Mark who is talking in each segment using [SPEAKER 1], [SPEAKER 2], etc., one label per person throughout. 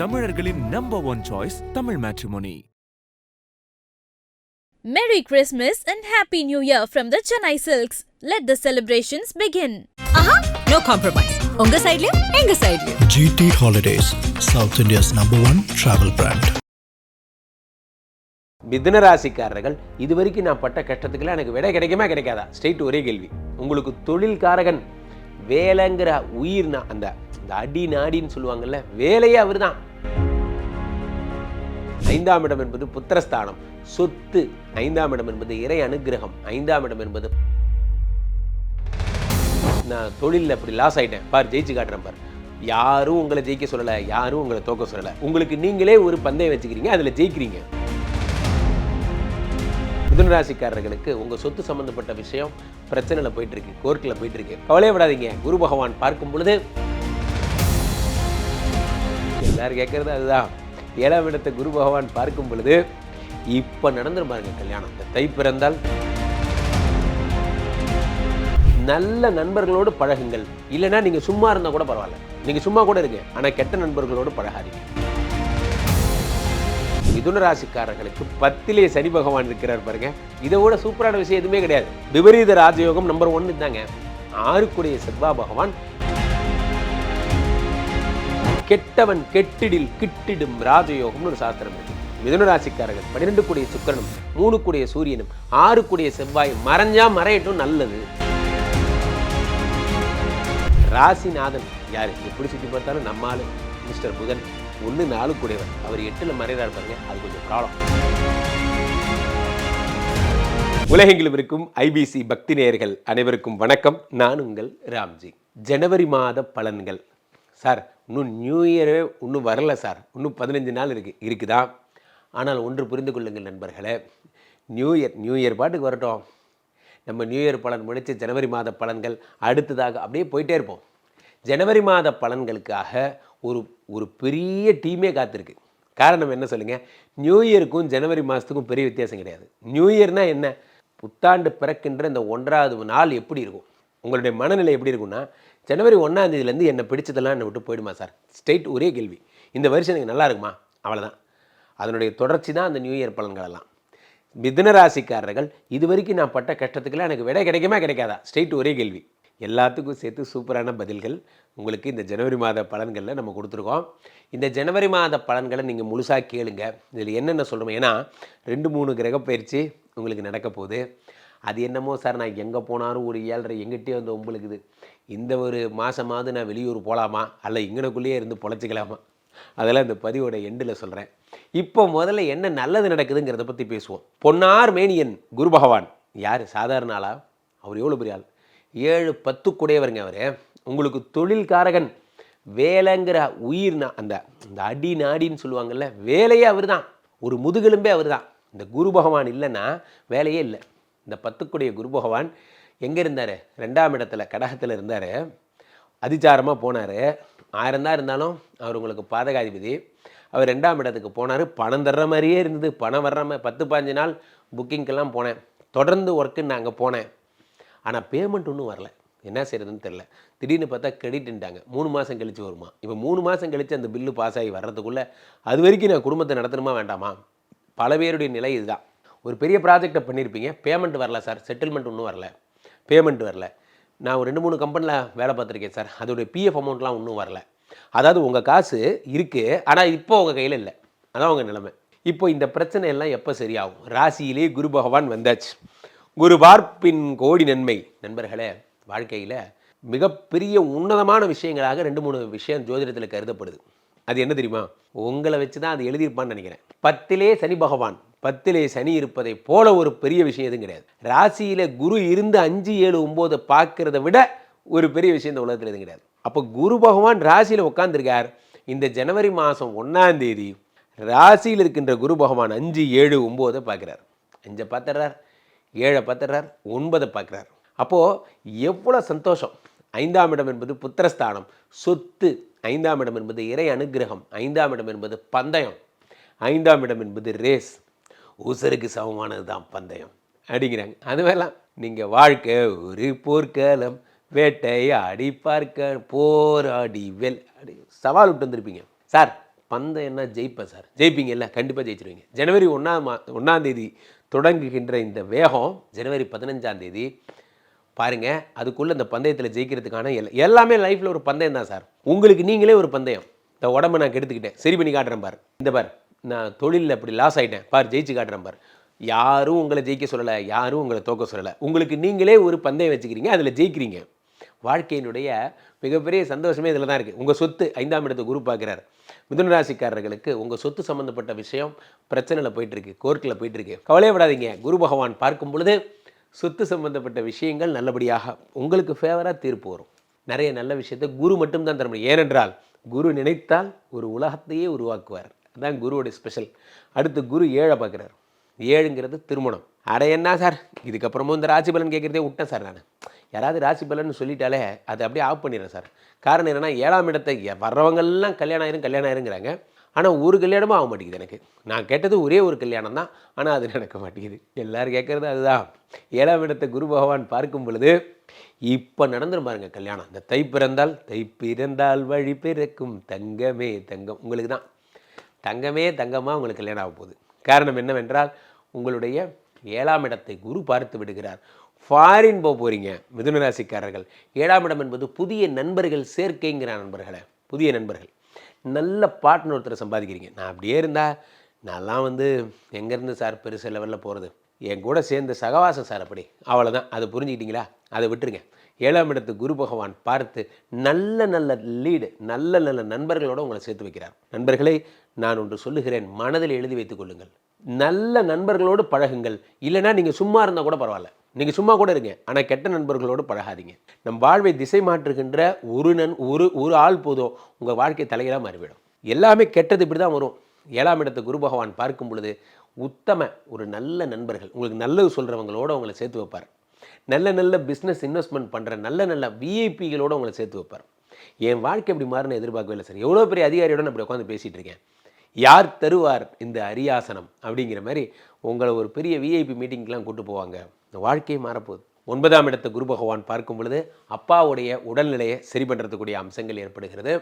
[SPEAKER 1] தமிழர்களின் number one choice Tamil matrimony
[SPEAKER 2] Merry Christmas and Happy New Year from the Chennai Silks. Let the celebrations begin.
[SPEAKER 3] ஆஹா no compromise உங்க சைடுலயும் எங்க சைடுலயும்
[SPEAKER 4] GT Holidays, South India's number one travel brand.
[SPEAKER 5] மிதுன ராசிக்காரர்கள் இது வரைக்கும் நான் பட்ட கஷ்டத்துக்குலாம் எனக்கு விடை கிடைக்குமா கிடைக்காதா ஸ்ட்ரெயிட் ஒரே கேள்வி உங்களுக்கு தொழில்காரகன் வேலைங்கிற உயிர்னா அந்த இந்த அடி நாடின்னு சொல்லுவாங்கல்ல வேலையே அவர்தான் ஐந்தாம் இடம் என்பது புத்திரஸ்தானம். சொத்து ஐந்தாம் இடம் என்பது இறை அனுகிரகம். ஐந்தாம் இடம் என்பது நான் தொழிலில் அப்படி லாஸ் ஆயிட்டேன். பார் ஜெயிச்சு காட்டுறேன் பார். யாரும் உங்களை ஜெயிக்க சொல்லலை யாரும் உங்களை தோக்க சொல்லலை. உங்களுக்கு நீங்களே ஒரு பந்தயம் வச்சுக்கிறீங்க அதில் ஜெயிக்கிறீங்க. மிதுன ராசிக்காரர்களுக்கு உங்க சொத்து சம்மந்தப்பட்ட விஷயம் பிரச்சனையில் போயிட்டு இருக்கு கோர்ட்டில் போயிட்டு இருக்கு கவலையே விடாதீங்க குரு பகவான் பார்க்கும் பொழுது எல்லாரும் கேட்கறது அதுதான். ஏழாம் இடத்தை குரு பகவான் பார்க்கும் பொழுது இப்போ நடந்துரும் பாருங்க கல்யாணம். இந்த தை பிறந்தால் நல்ல நண்பர்களோடு பழகுங்கள். இல்லைன்னா நீங்கள் சும்மா இருந்தால் கூட பரவாயில்ல. நீங்கள் சும்மா கூட இருங்க. ஆனால் கெட்ட நண்பர்களோடு பழகாதீங்க. மிதுன ராசிக்காரர்களுக்கு பத்திலே சனி பகவான் இருக்கிறார் பாருங்க. இதை விட சூப்பரான விஷயம் எதுவுமே கிடையாது. விபரீத ராஜயோகம் நம்பர் ஒன்னு தாங்க ஆறுக்குடைய செவ்வா பகவான் கெட்டவன் கெட்டிடில் கிட்டிடும் ராஜயோகம்னு ஒரு சாஸ்திரம் இருக்கு. மிதுன ராசிக்காரர்கள் பன்னிரெண்டு கூடிய சுக்கரனும் மூணு கூடிய சூரியனும் ஆறு கூடிய செவ்வாய் மறைஞ்சா மறையட்டும் நல்லது. ராசிநாதன் யாரு? எப்படி சுற்றி பார்த்தாலும் நம்மால் மிஸ்டர் புதன். ஒன்று நாலு கூடியவர். அவர் எட்டில் மறைகிறார் பாருங்க அது கொஞ்சம் ப்ராப்ளம் உலகெங்கிலும் இருக்கும் ஐபிசி பக்தி நேயர்கள் அனைவருக்கும் வணக்கம். நான் உங்கள் ராம்ஜி. ஜனவரி மாத பலன்கள். சார் இன்னும் நியூ இயரே இன்னும் வரல சார் இன்னும் பதினஞ்சு நாள் இருக்கு இருக்குதா? ஆனால் ஒன்று புரிந்து கொள்ளுங்கள் நண்பர்களே நியூ இயர் நியூ இயர் பாட்டுக்கு வரட்டும். நம்ம நியூ இயர் பலன் முடித்து ஜனவரி மாத பலன்கள் அடுத்ததாக அப்படியே போயிட்டே இருப்போம். ஜனவரி மாத பலன்களுக்காக ஒரு ஒரு பெரிய டீமே காத்திருக்கு. காரணம் என்ன சொல்லுங்கள் நியூ இயருக்கும் ஜனவரி மாதத்துக்கும் பெரிய வித்தியாசம் கிடையாது. நியூ இயர்னா என்ன? புத்தாண்டு பிறக்கின்ற இந்த ஒன்றாவது நாள் எப்படி இருக்கும்? உங்களுடைய மனநிலை எப்படி இருக்கும்னா ஜனவரி ஒன்றாந்தேதியிலேருந்து என்னை பிடிச்சதெல்லாம் என்னை விட்டு போயிடுமா சார்? ஸ்ட்ரெயிட் ஒரே கேள்வி. இந்த வருஷம் எனக்கு நல்லா இருக்குமா? அவ்வளோதான் அதனுடைய தொடர்ச்சி தான் அந்த நியூ இயர் பலன்களெல்லாம் எல்லாம். ராசிக்காரர்கள் இது வரைக்கும் நான் பட்ட கஷ்டத்துக்குலாம் எனக்கு விடை கிடைக்குமா கிடைக்காதா? ஸ்ட்ரெயிட் ஒரே கேள்வி. எல்லாத்துக்கும் சேர்த்து சூப்பரான பதில்கள் உங்களுக்கு இந்த ஜனவரி மாத பலன்களில் நம்ம கொடுத்துருக்கோம். இந்த ஜனவரி மாத பலன்களை நீங்கள் முழுசாக கேளுங்க. இதில் என்னென்ன சொல்கிறோம் ஏன்னா ரெண்டு மூணு கிரக பயிற்சி உங்களுக்கு நடக்க போகுது. அது என்னமோ சார் நான் எங்கே போனாலும் ஒரு ஏழரை எங்கிட்டே வந்து உங்களுக்குது இந்த ஒரு மாதமாவது நான் வெளியூர் போகலாமா அல்ல இங்கனக்குள்ளேயே இருந்து பொழைச்சிக்கலாமா? அதெல்லாம் இந்த பதிவோட எண்டில் சொல்கிறேன் இப்போ முதல்ல என்ன நல்லது நடக்குதுங்கிறத பற்றி பேசுவோம். பொன்னார் மேனியன் குரு பகவான். யார்? சாதாரண ஆளா? அவர் எவ்வளோ பெரிய ஆள்? ஏழு பத்து கூடையவருங்க அவர். உங்களுக்கு தொழில்காரகன் வேலைங்கிற உயிர்னா அந்த இந்த அடி நாடின்னு சொல்லுவாங்கல்ல வேலையே அவர் தான் ஒரு முதுகெலும்பே அவர் தான் இந்த குரு பகவான் இல்லைன்னா வேலையே இல்லை. இந்த பத்துக்குடைய குரு பகவான் எங்கே இருந்தார்? ரெண்டாம் இடத்துல கடகத்தில் இருந்தார். அதிச்சாரமாக போனார். ஆயிரம் தான் இருந்தாலும் அவர் உங்களுக்கு பாதகாதிபதி. அவர் ரெண்டாம் இடத்துக்கு போனார். பணம் தர்ற மாதிரியே இருந்தது. பணம் வர்ற மாதிரி பத்து பாஞ்சு நாள் புக்கிங்க்கெல்லாம் போனேன். தொடர்ந்து ஒர்க்குன்னு நான் அங்கே போனேன். ஆனால் பேமெண்ட் ஒன்றும் வரல. என்ன செய்கிறதுன்னு தெரில திடீர்னு பார்த்தா கிரெடிட்ன்ட்டாங்க மூணு மாதம் கழித்து வருமா? இப்போ மூணு மாதம் கழித்து அந்த பில்லு பாஸ் ஆகி வர்றதுக்குள்ளே அது வரைக்கும் நான் குடும்பத்தை நடத்தணுமா வேண்டாமா? பல பேருடைய நிலை இதுதான். ஒரு பெரிய ப்ராஜெக்டை பண்ணியிருப்பீங்க பேமெண்ட் வரல சார் செட்டில்மெண்ட் ஒன்றும் வரல. பேமெண்ட் வரல. நான் ஒரு ரெண்டு மூணு கம்பெனியில் வேலை பார்த்துருக்கேன் சார் அதோடைய பிஎஃப் அமௌண்ட்லாம் ஒன்றும் வரல. அதாவது உங்கள் காசு இருக்குது ஆனால் இப்போ உங்கள் கையில் இல்லை. அதான் உங்கள் நிலைமை. இப்போ இந்த பிரச்சனை எல்லாம் எப்போ சரியாகும்? ராசியிலே குரு பகவான் வந்தாச்சு. குரு பார்ப்பின் கோடி நன்மை. நண்பர்களே வாழ்க்கையில் மிகப்பெரிய உன்னதமான விஷயங்களாக ரெண்டு மூணு விஷயம் ஜோதிடத்தில் கருதப்படுது. அது என்ன தெரியுமா? உங்களை வச்சு தான் அது எழுதியிருப்பான்னு நினைக்கிறேன். பத்திலே சனி பகவான் பத்திலே சனி இருப்பதை போல ஒரு பெரிய விஷயம் எதுவும் கிடையாது ராசியில் குரு இருந்து அஞ்சு ஏழு ஒன்பது பார்க்கறத விட ஒரு பெரிய விஷயம் இந்த உலகத்தில் எதுவும் கிடையாது அப்போ குரு பகவான் ராசியில் உட்காந்துருக்கார் இந்த ஜனவரி மாதம் ஒன்றாம் தேதி ராசியில் இருக்கின்ற குரு பகவான் அஞ்சு ஏழு ஒம்போதை பார்க்குறார். அஞ்சை பார்த்துறார் ஏழை பார்த்துறார் ஒன்பதை பார்க்குறார். அப்போது எவ்வளோ சந்தோஷம். ஐந்தாம் இடம் என்பது புத்திரஸ்தானம். சொத்து ஐந்தாம் இடம் என்பது இறை அனுக்கிரகம் ஐந்தாம் இடம் என்பது பந்தயம். ஐந்தாம் இடம் என்பது ரேஸ். உசருக்கு சமமானது தான் பந்தயம். அப்படிங்கிறாங்க. அது மாதிரிலாம் நீங்கள் வாழ்க்கை ஒரு போர்க்களம் வேட்டையாடி பார்க்க போராடி வெல் அப்படி சவால் விட்டு வந்திருப்பீங்க. சார் பந்தயம்னா ஜெயிப்பேன் சார்? ஜெயிப்பீங்கல்ல கண்டிப்பாக ஜெயிச்சிருவீங்க. ஜனவரி ஒன்றாம் மா ஒன்றாம் தேதி தொடங்குகின்ற இந்த வேகம் ஜனவரி பதினஞ்சாம் தேதி பாருங்க அதுக்குள்ளே இந்த பந்தயத்தில் ஜெயிக்கிறதுக்கான எல்லா எல்லாமே லைஃப்பில் ஒரு பந்தயம் தான் சார். உங்களுக்கு நீங்களே ஒரு பந்தயம். இந்த உடம்ப நான் கெடுத்துக்கிட்டேன். சரி பண்ணி காட்டுறேன் பார். இந்த பார். நான் தொழிலில் இப்படி லாஸ் ஆகிட்டேன் பார் ஜெயிச்சு காட்டுறேன் பார். யாரும் உங்களை ஜெயிக்க சொல்லலை யாரும் உங்களை தோக்க சொல்லலை. உங்களுக்கு நீங்களே ஒரு பந்தயம் வச்சுக்கிறீங்க அதில் ஜெயிக்கிறீங்க. வாழ்க்கையினுடைய மிகப்பெரிய சந்தோஷமே இதில் தான் இருக்குது உங்கள் சொத்து ஐந்தாம் இடத்தை குரு பார்க்குறாரு. மிதுன ராசிக்காரர்களுக்கு உங்கள் சொத்து சம்மந்தப்பட்ட விஷயம் பிரச்சனையில் போயிட்டுருக்கு கோர்ட்டில் போயிட்டுருக்கு. கவலையே விடாதீங்க குரு பகவான் பார்க்கும் பொழுது சொத்து சம்மந்தப்பட்ட விஷயங்கள் நல்லபடியாக உங்களுக்கு ஃபேவராக தீர்ப்பு வரும். நிறைய நல்ல விஷயத்தை குரு மட்டும்தான் தர முடியும். ஏனென்றால் குரு நினைத்தால் ஒரு உலகத்தையே உருவாக்குவார். அதான் குருவோட ஸ்பெஷல் அடுத்து குரு ஏழை பார்க்குறாரு. ஏழுங்கிறது திருமணம். அட என்ன சார் இதுக்கப்புறமும் இந்த ராசி பலன் கேட்குறதே விட்டேன் சார் நான். யாராவது ராசி பலன் சொல்லிட்டாலே அதை அப்படியே ஆஃப் பண்ணிடுறேன் சார் காரணம் என்னென்னா ஏழாம் இடத்தை எ- வர்றவங்கெல்லாம் கல்யாணம் ஆயிரும் கல்யாணம் ஆயிருங்கிறாங்க. ஆனால் ஒரு கல்யாணமும் ஆக மாட்டேங்குது எனக்கு. நான் கேட்டது ஒரே ஒரு கல்யாணம் தான். ஆனால் அது நடக்க மாட்டேங்குது. எல்லோரும் கேட்குறது அதுதான். ஏழாம் இடத்தை குரு பகவான் பார்க்கும் பொழுது இப்போ நடந்துரும் பாருங்க கல்யாணம். இந்த தை பிறந்தால் தை பிறந்தால் வழி பிறக்கும். தங்கமே தங்கம். உங்களுக்கு தான் தங்கமே தங்கமாக உங்களுக்கு கல்யாணம் ஆக போகுது. காரணம் என்னவென்றால் உங்களுடைய ஏழாம் இடத்தை குரு பார்த்து விடுகிறார். ஃபாரின் போக போகிறீங்க மிதுன ராசிக்காரர்கள். ஏழாம் இடம் என்பது புதிய நண்பர்கள் சேர்க்கைங்கிற நண்பர்களை புதிய நண்பர்கள். நல்ல பார்ட்னர் ஒருத்தரை சம்பாதிக்கிறீங்க. நான் அப்படியே இருந்தால் நான்லாம் வந்து எங்கேருந்து சார் பெருசு லெவலில் போகிறது என் கூட சேர்ந்த சகவாசம் சார் அப்படி. அவ்வளோதான் அதை புரிஞ்சுக்கிட்டீங்களா? அதை விட்டுருங்க. ஏழாம் இடத்து குரு பகவான் பார்த்து நல்ல நல்ல லீடு நல்ல நல்ல நண்பர்களோடு உங்களை சேர்த்து வைக்கிறார். நண்பர்களை நான் ஒன்று சொல்லுகிறேன். மனதில் எழுதி வைத்துக் கொள்ளுங்கள். நல்ல நண்பர்களோடு பழகுங்கள். இல்லைன்னா நீங்கள் சும்மா இருந்தால் கூட பரவாயில்ல. நீங்கள் சும்மா கூட இருங்க. ஆனால் கெட்ட நண்பர்களோடு பழகாதீங்க. நம் வாழ்வை திசை மாற்றுகின்ற ஒரு நன் ஒரு ஒரு ஆள் போதும் உங்கள் வாழ்க்கை தலைகளாக மாறிவிடும். எல்லாமே கெட்டது இப்படி தான் வரும். ஏழாம் இடத்தை குரு பகவான் பார்க்கும் பொழுது உத்தம ஒரு நல்ல நண்பர்கள். உங்களுக்கு நல்லது சொல்கிறவங்களோட உங்களை சேர்த்து வைப்பார். நல்ல நல்ல பிஸ்னஸ் இன்வெஸ்ட்மெண்ட் பண்ணுற நல்ல நல்ல விஐபிகளோட உங்களை சேர்த்து வைப்பார். என் வாழ்க்கை இப்படி மாறுன்னு எதிர்பார்க்கவே இல்லை சார். எவ்வளோ பெரிய அதிகாரியோட நான் இப்படி உட்காந்து பேசிகிட்டு இருக்கேன். யார் தருவார் இந்த அரியாசனம் அப்படிங்கிற மாதிரி உங்களை ஒரு பெரிய விஐபி மீட்டிங்க்கெலாம் கூட்டு போவாங்க. இந்த வாழ்க்கையே மாறப்போகுது. ஒன்பதாம் இடத்தை குரு பகவான் பார்க்கும் பொழுது அப்பாவுடைய உடல்நிலையை சரி பண்ணுறதுக்கூடிய அம்சங்கள் ஏற்படுகிறது.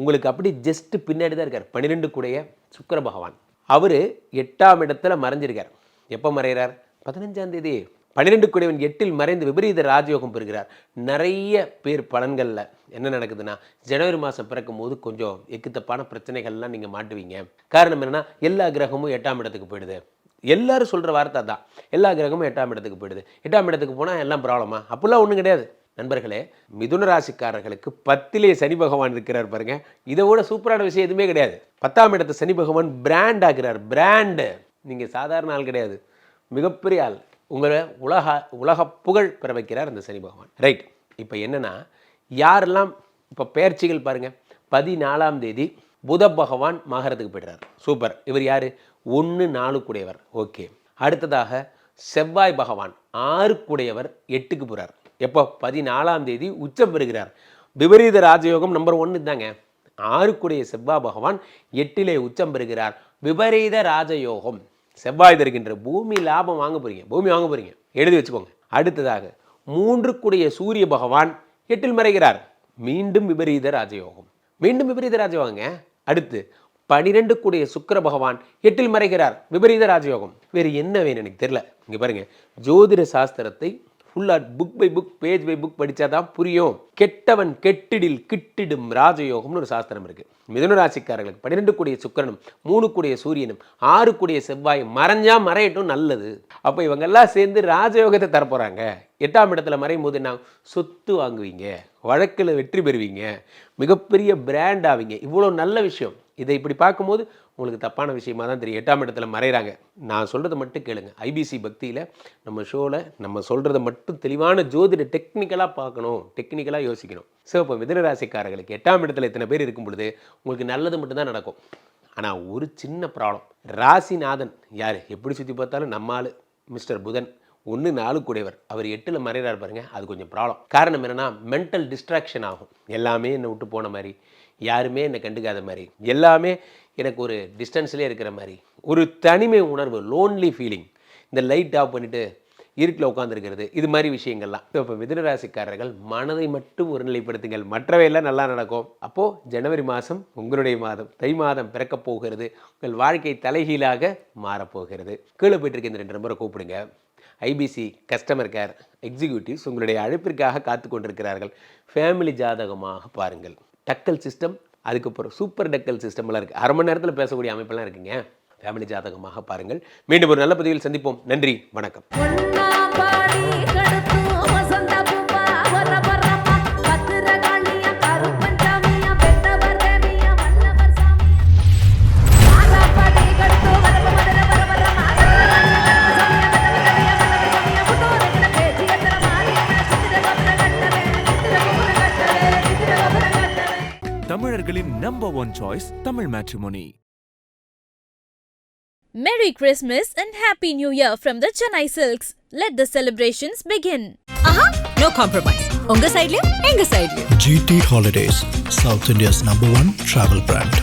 [SPEAKER 5] உங்களுக்கு அப்படி ஜஸ்ட் பின்னாடி தான் இருக்கார். பன்னிரெண்டு கூடைய சுக்கர பகவான். அவர் எட்டாம் இடத்துல மறைஞ்சிருக்கார். எப்போ மறைகிறார் பதினஞ்சாம் தேதி. பன்னிரெண்டு கூடையவன் எட்டில் மறைந்து விபரீத ராஜயோகம் பெறுகிறார். நிறைய பேர் பலன்களில் என்ன நடக்குதுன்னா ஜனவரி மாதம் பிறக்கும் போது கொஞ்சம் எக்குத்தப்பான பிரச்சனைகள்லாம் நீங்கள் மாட்டுவீங்க. காரணம் என்னென்னா எல்லா கிரகமும் எட்டாம் இடத்துக்கு போயிடுது. எல்லாரும் சொல்கிற வார்த்தை தான் எல்லா கிரகமும் எட்டாம் இடத்துக்கு போயிடுது. எட்டாம் இடத்துக்கு போனால் எல்லாம் ப்ராப்ளமா அப்படிலாம் ஒன்றும் கிடையாது. நண்பர்களே மிதுன ராசிக்காரர்களுக்கு பத்திலே சனி பகவான் இருக்கிறார் பாருங்க. இதை விட சூப்பரான விஷயம் எதுவுமே கிடையாது. பத்தாம் இடத்து சனி பகவான் பிராண்ட் ஆகிறார். பிராண்டு நீங்கள் சாதாரண ஆள் கிடையாது. மிகப்பெரிய ஆள். உங்களை உலக உலக புகழ் பெற வைக்கிறார் அந்த சனி பகவான். ரைட் இப்போ என்னென்னா யாரெல்லாம் இப்போ பயிற்சிகள் பாருங்கள் பதினாலாம் தேதி புத பகவான் மகரத்துக்கு போய்டுறார். சூப்பர் இவர் யார்? ஒன்று நாலு கூடையவர். ஓகே அடுத்ததாக செவ்வாய் பகவான் ஆறு கூடையவர் எட்டுக்கு போகிறார் எப்போ? பதினாலாம் தேதி உச்சம் பெறுகிறார். விபரீத ராஜயோகம் நம்பர் ஒன்று தாங்க ஆறுக்குடைய செவ்வாய் பகவான் எட்டிலே உச்சம் பெறுகிறார். விபரீத ராஜயோகம். செவ்வாய் தருகின்ற பூமி லாபம் வாங்க போகிறீங்க பூமி வாங்க போகிறீங்க எழுதி வச்சுக்கோங்க. அடுத்ததாக மூன்றுக்குடைய சூரிய பகவான் எட்டில் மறைகிறார். மீண்டும் விபரீத ராஜயோகம். மீண்டும் விபரீத ராஜயோகங்க அடுத்து பனிரெண்டு கூடிய சுக்கிர பகவான் எட்டில் மறைகிறார். விபரீத ராஜயோகம். வேறு என்ன வேணும் எனக்கு தெரியல. இங்கே பாருங்கள் ஜோதிட சாஸ்திரத்தை ஃபுல்லாக book by book page by book படித்தாதான் புரியும். கெட்டவன் கெட்டிடில் கிட்டிடும் ராஜயோகம்னு ஒரு சாஸ்திரம் இருக்குது மிதுன ராசிக்காரர்களுக்கு பன்னிரெண்டு கூடிய சுக்கிரனும் மூணு கூடிய சூரியனும் ஆறு கூடிய செவ்வாய் மறைஞ்சா மறையட்டும் நல்லது. அப்போ இவங்கெல்லாம் சேர்ந்து ராஜயோகத்தை தரப்போகிறாங்க எட்டாம் இடத்துல மறையும் போது நான் சொத்து வாங்குவீங்க வழக்கில் வெற்றி பெறுவீங்க மிகப்பெரிய பிராண்ட் ஆவீங்க. இவ்வளோ நல்ல விஷயம். இதை இப்படி பார்க்கும்போது உங்களுக்கு தப்பான விஷயமா தான் தெரியும். எட்டாம் இடத்துல மறைகிறாங்க நான் சொல்கிறத மட்டும் கேளுங்க. ஐபிசி பக்தியில் நம்ம ஷோவில் நம்ம சொல்கிறத மட்டும் தெளிவான ஜோதிட டெக்னிக்கலாக பார்க்கணும். டெக்னிக்கலாக யோசிக்கணும். ஸோ இப்போ மிதனராசிக்காரர்களுக்கு எட்டாம் இடத்துல இத்தனை பேர் இருக்கும் பொழுது உங்களுக்கு நல்லது மட்டும்தான் நடக்கும். ஆனால் ஒரு சின்ன ப்ராப்ளம் ராசிநாதன் யார்? எப்படி சுற்றி பார்த்தாலும் நம்ம மிஸ்டர் புதன். ஒன்று நாலு கூடையவர். அவர் எட்டில் மறைகிறார் பாருங்கள் அது கொஞ்சம் ப்ராப்ளம் காரணம் என்னென்னா மென்டல் டிஸ்ட்ராக்ஷன் ஆகும். எல்லாமே என்னை விட்டு போன மாதிரி யாருமே என்னை கண்டுக்காத மாதிரி எல்லாமே எனக்கு ஒரு டிஸ்டன்ஸ்லேயே இருக்கிற மாதிரி ஒரு தனிமை உணர்வு லோன்லி ஃபீலிங் இந்த லைட் ஆஃப் பண்ணிவிட்டு இருட்டில் உட்காந்துருக்கிறது இது மாதிரி விஷயங்கள்லாம். இப்போ மிதனராசிக்காரர்கள் மனதை மட்டும் ஒருநிலைப்படுத்துங்கள். மற்றவையெல்லாம் நல்லா நடக்கும். அப்போது ஜனவரி மாதம் உங்களுடைய மாதம். தை மாதம் பிறக்கப் போகிறது. உங்கள் வாழ்க்கை தலைகீழாக மாறப்போகிறது கீழே போயிட்டு இருக்க இந்த ரெண்டு நம்பரை கூப்பிடுங்க. ஐபிசி கஸ்டமர் கேர் எக்ஸிக்யூட்டிவ்ஸ் உங்களுடைய அழைப்பிற்காக காத்து கொண்டிருக்கிறார்கள் ஃபேமிலி ஜாதகமாக பாருங்கள். டக்கல் சிஸ்டம் அதுக்கப்புறம் சூப்பர் டக்கல் சிஸ்டம்லாம் இருக்குது அரை மணி நேரத்தில் பேசக்கூடிய அமைப்பெல்லாம் இருக்குங்க. ஃபேமிலி ஜாதகமாக பாருங்கள். மீண்டும் ஒரு நல்ல பதிவில் சந்திப்போம். நன்றி வணக்கம்.
[SPEAKER 1] One choice Tamil matrimony
[SPEAKER 2] Merry Christmas and Happy New Year from the Chennai Silks. Let the celebrations begin.
[SPEAKER 3] ஆஹா நோ காம்ப்ரமைஸ் உங்க சைடுலயும் எங்க சைடுலயும்
[SPEAKER 4] GT Holidays, South India's number one travel brand.